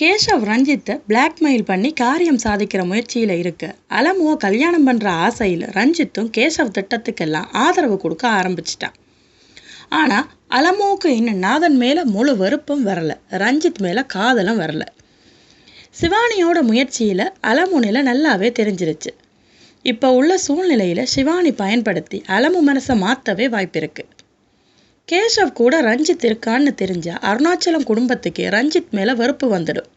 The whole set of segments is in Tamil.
கேஷவ் ரஞ்சித்தை பிளாக்மெயில் பண்ணி காரியம் சாதிக்கிற முயற்சியில் இருக்கு. அலமுவை கல்யாணம் பண்ணுற ஆசையில் ரஞ்சித்தும் கேஷவ் திட்டத்துக்கெல்லாம் ஆதரவு கொடுக்க ஆரம்பிச்சிட்டான். ஆனால் அலமுவுக்கு இன்னும் நாதன் மேலே முழு வெறுப்பும் வரல. ரஞ்சித் மேலே காதலும் வரல. சிவானியோட முயற்சியில் அலமு நிலை நல்லாவே தெரிஞ்சிருச்சு. இப்போ உள்ள சூழ்நிலையில் சிவானி பயன்படுத்தி அலமு மனசை மாற்றவே வாய்ப்பு இருக்குது கேஷவ் கூட ரஞ்சித் இருக்கான்னு தெரிஞ்ச அருணாச்சலம் குடும்பத்துக்கு ரஞ்சித் மேலே வெறுப்பு வந்துடும்.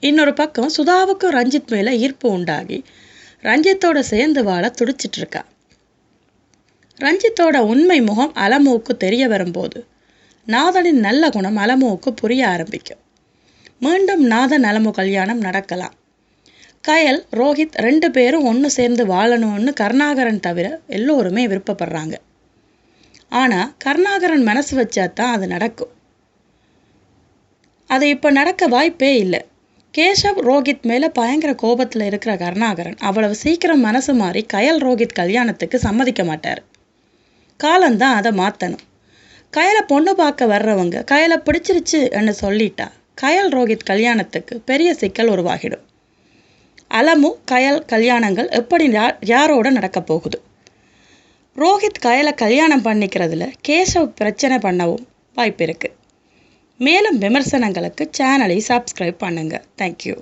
இன்னொரு பக்கம் சுதாவுக்கும் ரஞ்சித் மேலே ஈர்ப்பு உண்டாகி ரஞ்சித்தோட சேர்ந்து வாழ துடிச்சிட்டு இருக்கா. ரஞ்சித்தோட உண்மை முகம் அலமுவுக்கு தெரிய வரும்போது நாதனின் நல்ல குணம் அலமுவுக்கு புரிய ஆரம்பிக்கும். மீண்டும் நாதன் அலமு கல்யாணம் நடக்கலாம். கயல் ரோஹித் ரெண்டு பேரும் ஒன்று சேர்ந்து வாழணும்னு கருணாகரன் தவிர எல்லோருமே விருப்பப்படுறாங்க. ஆனால் கருணாகரன் மனசு வச்சா தான் அது நடக்கும். அது இப்போ நடக்க வாய்ப்பே இல்லை. கேஷவ் ரோஹித் மேலே பயங்கர கோபத்தில் இருக்கிற கருணாகரன் அவ்வளவு சீக்கிரம் மனசு மாறி கயல் ரோஹித் கல்யாணத்துக்கு சம்மதிக்க மாட்டார். காலந்தான் அதை மாற்றணும் கயலை பொண்ணு பார்க்க வர்றவங்க கயலை பிடிச்சிருச்சு என்று சொல்லிட்டா கயல் ரோஹித் கல்யாணத்துக்கு பெரிய சிக்கல் உருவாகிடும். அலமு கயல் கல்யாணங்கள் எப்படி யாரோட நடக்க போகுது? ரோஹித் கயலை கல்யாணம் பண்ணிக்கிறதுல கேசவ் பிரச்சனை பண்ணவும் வாய்ப்பு இருக்குது மேலும் விமர்சனங்களுக்கு சேனலை சப்ஸ்கிரைப் பண்ணுங்கள் தேங்க்யூ